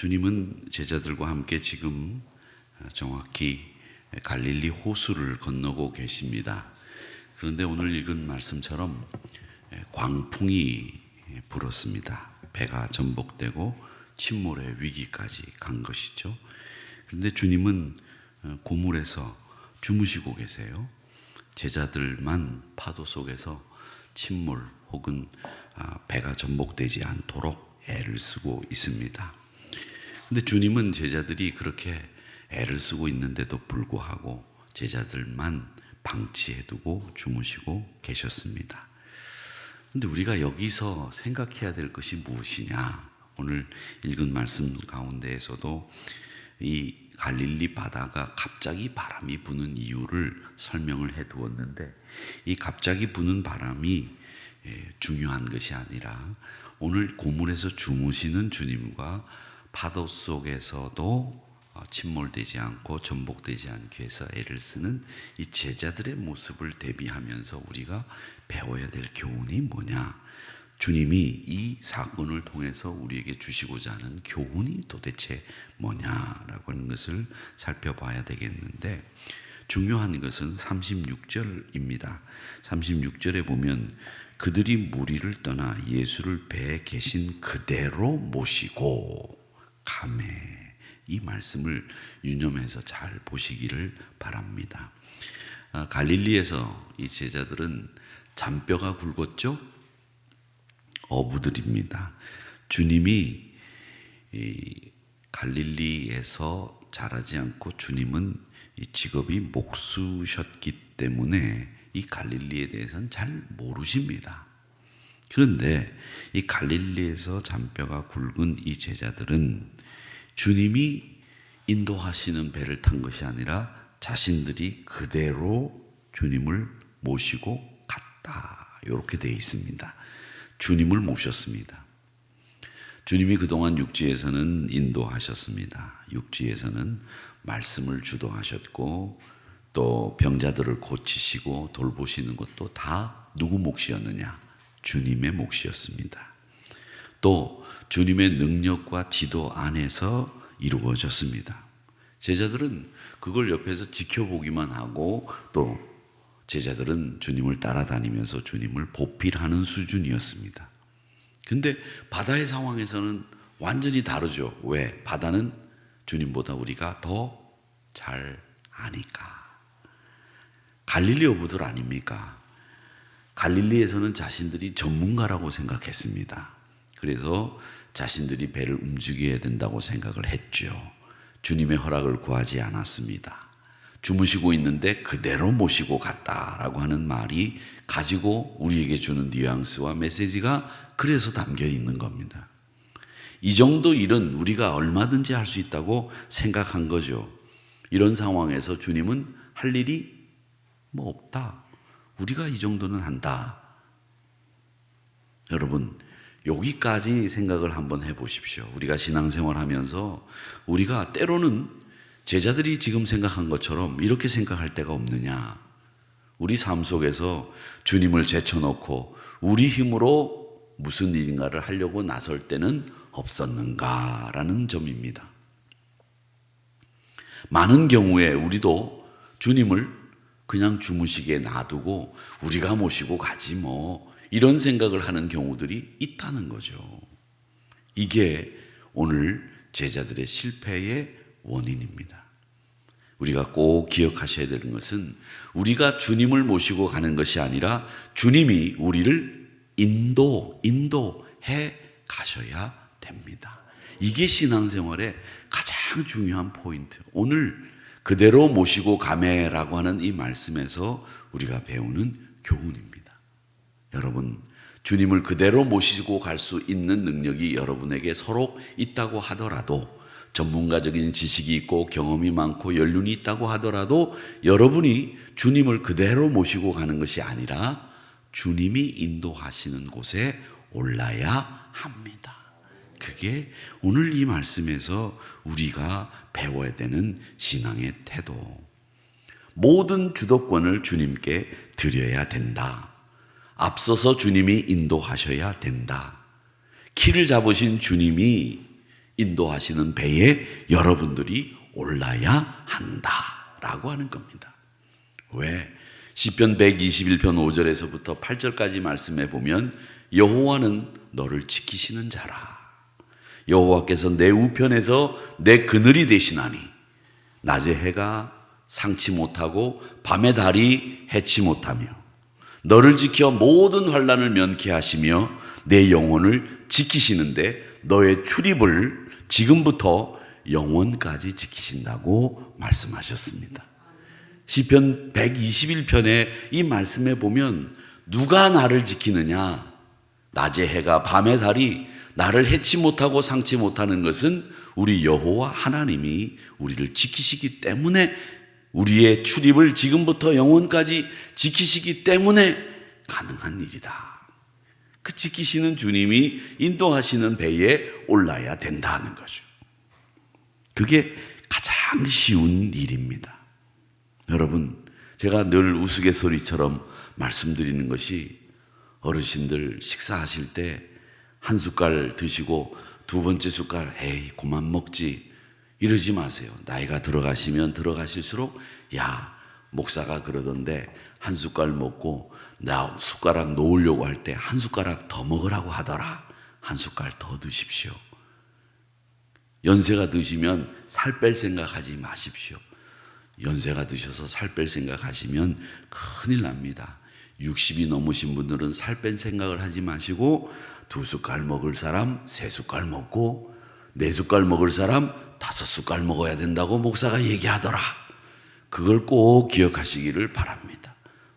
주님은 제자들과 함께 지금 정확히 갈릴리 호수를 건너고 계십니다. 그런데 오늘 읽은 말씀처럼 광풍이 불었습니다. 배가 전복되고 침몰의 위기까지 간 것이죠. 그런데 주님은 고물에서 주무시고 계세요. 제자들만 파도 속에서 침몰 혹은 아, 배가 전복되지 않도록 애를 쓰고 있습니다. 근데 주님은 제자들이 그렇게 애를 쓰고 있는데도 불구하고 제자들만 방치해두고 주무시고 계셨습니다. 근데 우리가 여기서 생각해야 될 것이 무엇이냐? 오늘 읽은 말씀 가운데에서도 이 갈릴리 바다가 갑자기 바람이 부는 이유를 설명을 해 두었는데 이 갑자기 부는 바람이 예, 중요한 것이 아니라 오늘 고물에서 주무시는 주님과 파도 속에서도 어, 침몰되지 않고 전복되지 않기 위해서 애를 쓰는 이 제자들의 모습을 대비하면서 우리가 배워야 될 교훈이 뭐냐? 주님이 이 사건을 통해서 우리에게 주시고자 하는 교훈이 도대체 뭐냐라고 하는 것을 살펴봐야 되겠는데 중요한 것은 36절입니다. 36절에 보면 그들이 무리를 떠나 예수를 배에 계신 그대로 모시고 가매 이 말씀을 유념해서 잘 보시기를 바랍니다. 아, 갈릴리에서 이 제자들은 잔뼈가 굵었죠? 어부들입니다. 주님이 이 갈릴리에서 자라지 않고 주님은 이 직업이 목수셨기 때문에 이 갈릴리에 대해서는 잘 모르십니다. 그런데 이 갈릴리에서 잔뼈가 굵은 이 제자들은 주님이 인도하시는 배를 탄 것이 아니라 자신들이 그대로 주님을 모시고 갔다. 이렇게 되어 있습니다. 주님을 모셨습니다. 주님이 그동안 육지에서는 인도하셨습니다. 육지에서는 말씀을 주도하셨고 또 병자들을 고치시고 돌보시는 것도 다 누구 몫이었느냐? 주님의 몫이었습니다. 또 주님의 능력과 지도 안에서 이루어졌습니다. 제자들은 그걸 옆에서 지켜보기만 하고 또 제자들은 주님을 따라다니면서 주님을 보필하는 수준이었습니다. 근데 바다의 상황에서는 완전히 다르죠. 왜? 바다는 주님보다 우리가 더 잘 아니까. 갈릴리 어부들 아닙니까? 갈릴리에서는 자신들이 전문가라고 생각했습니다. 그래서 자신들이 배를 움직여야 된다고 생각을 했죠. 주님의 허락을 구하지 않았습니다. 주무시고 있는데 그대로 모시고 갔다라고 하는 말이 가지고 우리에게 주는 뉘앙스와 메시지가 그래서 담겨 있는 겁니다. 이 정도 일은 우리가 얼마든지 할 수 있다고 생각한 거죠. 이런 상황에서 주님은 할 일이 뭐 없다. 우리가 이 정도는 한다. 여러분, 여기까지 생각을 한번 해 보십시오. 우리가 신앙생활 하면서 우리가 때로는 제자들이 지금 생각한 것처럼 이렇게 생각할 때가 없느냐. 우리 삶 속에서 주님을 제쳐놓고 우리 힘으로 무슨 일인가를 하려고 나설 때는 없었는가라는 점입니다. 많은 경우에 우리도 주님을 그냥 주무시게 놔두고 우리가 모시고 가지 뭐 이런 생각을 하는 경우들이 있다는 거죠. 이게 오늘 제자들의 실패의 원인입니다. 우리가 꼭 기억하셔야 되는 것은 우리가 주님을 모시고 가는 것이 아니라 주님이 우리를 인도, 인도해 가셔야 됩니다. 이게 신앙생활의 가장 중요한 포인트. 오늘 그대로 모시고 가매라고 하는 이 말씀에서 우리가 배우는 교훈입니다. 여러분, 주님을 그대로 모시고 갈 수 있는 능력이 여러분에게 서로 있다고 하더라도 전문가적인 지식이 있고 경험이 많고 연륜이 있다고 하더라도 여러분이 주님을 그대로 모시고 가는 것이 아니라 주님이 인도하시는 곳에 올라야 합니다. 그게 오늘 이 말씀에서 우리가 배워야 되는 신앙의 태도. 모든 주도권을 주님께 드려야 된다. 앞서서 주님이 인도하셔야 된다. 키를 잡으신 주님이 인도하시는 배에 여러분들이 올라야 한다라고 하는 겁니다. 왜? 시편 121편 5절에서부터 8절까지 말씀해 보면 여호와는 너를 지키시는 자라. 여호와께서 내 우편에서 내 그늘이 되시나니 낮에 해가 상치 못하고 밤의 달이 해치 못하며 너를 지켜 모든 환란을 면케하시며 내 영혼을 지키시는데 너의 출입을 지금부터 영원까지 지키신다고 말씀하셨습니다. 시편 121편에 이 말씀에 보면 누가 나를 지키느냐? 낮의 해가 밤의 달이 나를 해치 못하고 상치 못하는 것은 우리 여호와 하나님이 우리를 지키시기 때문에 우리의 출입을 지금부터 영원까지 지키시기 때문에 가능한 일이다. 그 지키시는 주님이 인도하시는 배에 올라야 된다는 거죠. 그게 가장 쉬운 일입니다. 여러분, 제가 늘 우스갯소리처럼 말씀드리는 것이 어르신들 식사하실 때 한 숟갈 드시고 두 번째 숟갈, 에이, 그만 먹지. 이러지 마세요. 나이가 들어가시면 들어가실수록, 야, 목사가 그러던데 한 숟갈 먹고 나 숟가락 놓으려고 할 때 한 숟가락 더 먹으라고 하더라. 한 숟갈 더 드십시오. 연세가 드시면 살 뺄 생각하지 마십시오. 연세가 드셔서 살 뺄 생각하시면 큰일 납니다. 60이 넘으신 분들은 살 뺀 생각을 하지 마시고 두 숟갈 먹을 사람 세 숟갈 먹고 네 숟갈 먹을 사람 다섯 숟갈 먹어야 된다고 목사가 얘기하더라. 그걸 꼭 기억하시기를 바랍니다.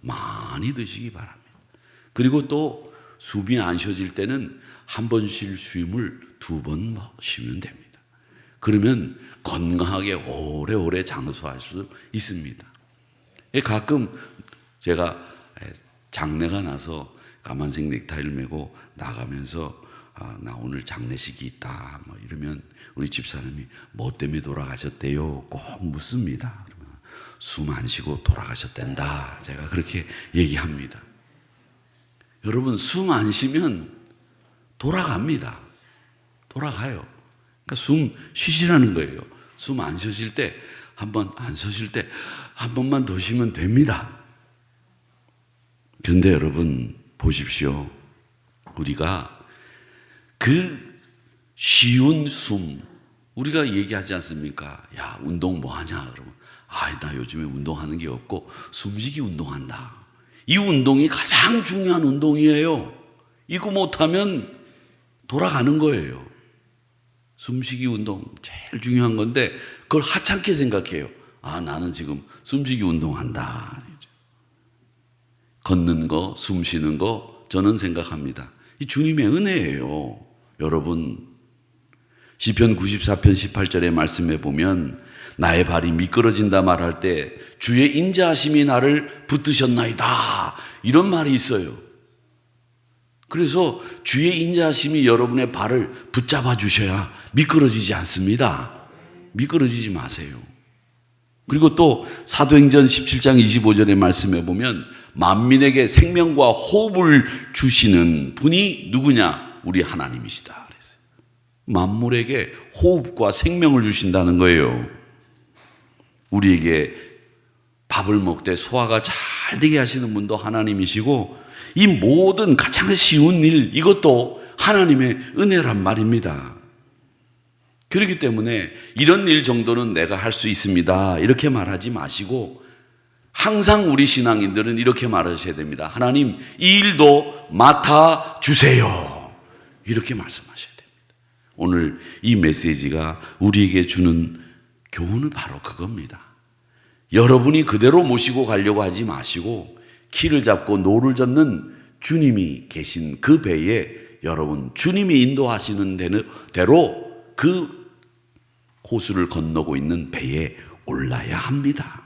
많이 드시기 바랍니다. 그리고 또 숨이 안 쉬어질 때는 한 번쉴 숨을 두 번 쉬면 됩니다. 그러면 건강하게 오래오래 장수할 수 있습니다. 예, 가끔 제가 장례가 나서 까만색 넥타이를 메고 나가면서 아, 나 오늘 장례식이 있다. 뭐 이러면 우리 집사람이 뭐 때문에 돌아가셨대요? 꼭 묻습니다. 그러면 숨 안 쉬고 돌아가셨댄다. 제가 그렇게 얘기합니다. 여러분 숨 안 쉬면 돌아갑니다. 돌아가요. 그러니까 숨 쉬시라는 거예요. 숨 안 쉬실 때, 한 번 안 쉬실 때, 한 번만 더 쉬면 됩니다. 그런데 여러분, 보십시오. 우리가 그 쉬운 숨, 우리가 얘기하지 않습니까? 야, 운동 뭐 하냐? 그러면, 아, 나 요즘에 운동하는 게 없고, 숨쉬기 운동한다. 이 운동이 가장 중요한 운동이에요. 이거 못하면 돌아가는 거예요. 숨쉬기 운동 제일 중요한 건데 그걸 하찮게 생각해요. 아, 나는 지금 숨쉬기 운동한다. 걷는 거, 숨 쉬는 거 저는 생각합니다. 이 주님의 은혜예요. 여러분 시편 94편 18절의 말씀에 보면 나의 발이 미끄러진다 말할 때 주의 인자하심이 나를 붙드셨나이다. 이런 말이 있어요. 그래서 주의 인자하심이 여러분의 발을 붙잡아 주셔야 미끄러지지 않습니다. 미끄러지지 마세요. 그리고 또 사도행전 17장 25절의 말씀에 보면 만민에게 생명과 호흡을 주시는 분이 누구냐? 우리 하나님이시다. 만물에게 호흡과 생명을 주신다는 거예요. 우리에게 밥을 먹되 소화가 잘 되게 하시는 분도 하나님이시고 이 모든 가장 쉬운 일 이것도 하나님의 은혜란 말입니다. 그렇기 때문에 이런 일 정도는 내가 할 수 있습니다. 이렇게 말하지 마시고 항상 우리 신앙인들은 이렇게 말하셔야 됩니다. 하나님, 이 일도 맡아 주세요. 이렇게 말씀하셔야 됩니다. 오늘 이 메시지가 우리에게 주는 교훈은 바로 그겁니다. 여러분이 그대로 모시고 가려고 하지 마시고 키를 잡고 노를 젓는 주님이 계신 그 배에 여러분 주님이 인도하시는 대로 그 호수를 건너고 있는 배에 올라야 합니다.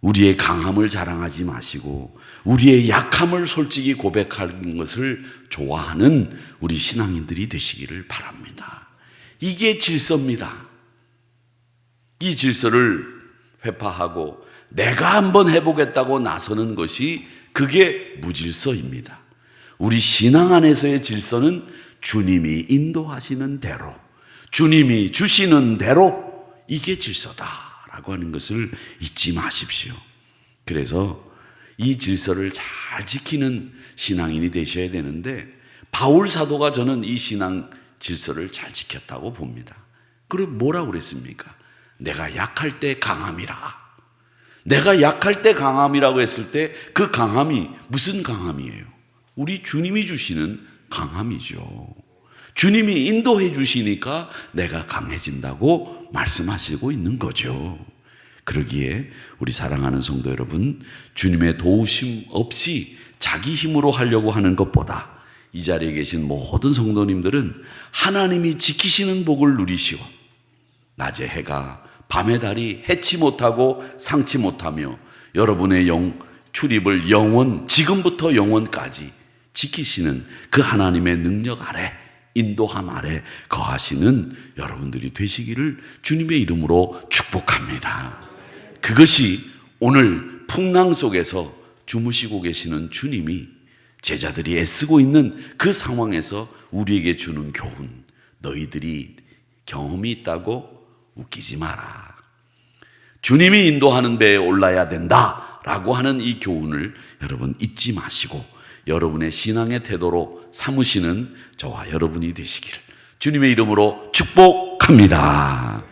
우리의 강함을 자랑하지 마시고 우리의 약함을 솔직히 고백하는 것을 좋아하는 우리 신앙인들이 되시기를 바랍니다. 이게 질서입니다. 이 질서를 회파하고 내가 한번 해보겠다고 나서는 것이 그게 무질서입니다. 우리 신앙 안에서의 질서는 주님이 인도하시는 대로, 주님이 주시는 대로 이게 질서다라고 하는 것을 잊지 마십시오. 그래서 이 질서를 잘 지키는 신앙인이 되셔야 되는데 바울 사도가 저는 이 신앙 질서를 잘 지켰다고 봅니다. 그럼 뭐라고 그랬습니까? 내가 약할 때 강함이라. 내가 약할 때 강함이라고 했을 때 그 강함이 무슨 강함이에요? 우리 주님이 주시는 강함이죠. 주님이 인도해 주시니까 내가 강해진다고 말씀하시고 있는 거죠. 그러기에 우리 사랑하는 성도 여러분, 주님의 도우심 없이 자기 힘으로 하려고 하는 것보다 이 자리에 계신 모든 성도님들은 하나님이 지키시는 복을 누리시고 낮의 해가 밤의 달이 해치 못하고 상치 못하며 여러분의 영 출입을 영원 지금부터 영원까지 지키시는 그 하나님의 능력 아래 인도함 아래 거하시는 여러분들이 되시기를 주님의 이름으로 축복합니다. 그것이 오늘 풍랑 속에서 주무시고 계시는 주님이 제자들이 애쓰고 있는 그 상황에서 우리에게 주는 교훈. 너희들이 경험이 있다고 웃기지 마라. 주님이 인도하는 배에 올라야 된다. 라고 하는 이 교훈을 여러분 잊지 마시고 여러분의 신앙의 태도로 삼으시는 저와 여러분이 되시기를 주님의 이름으로 축복합니다.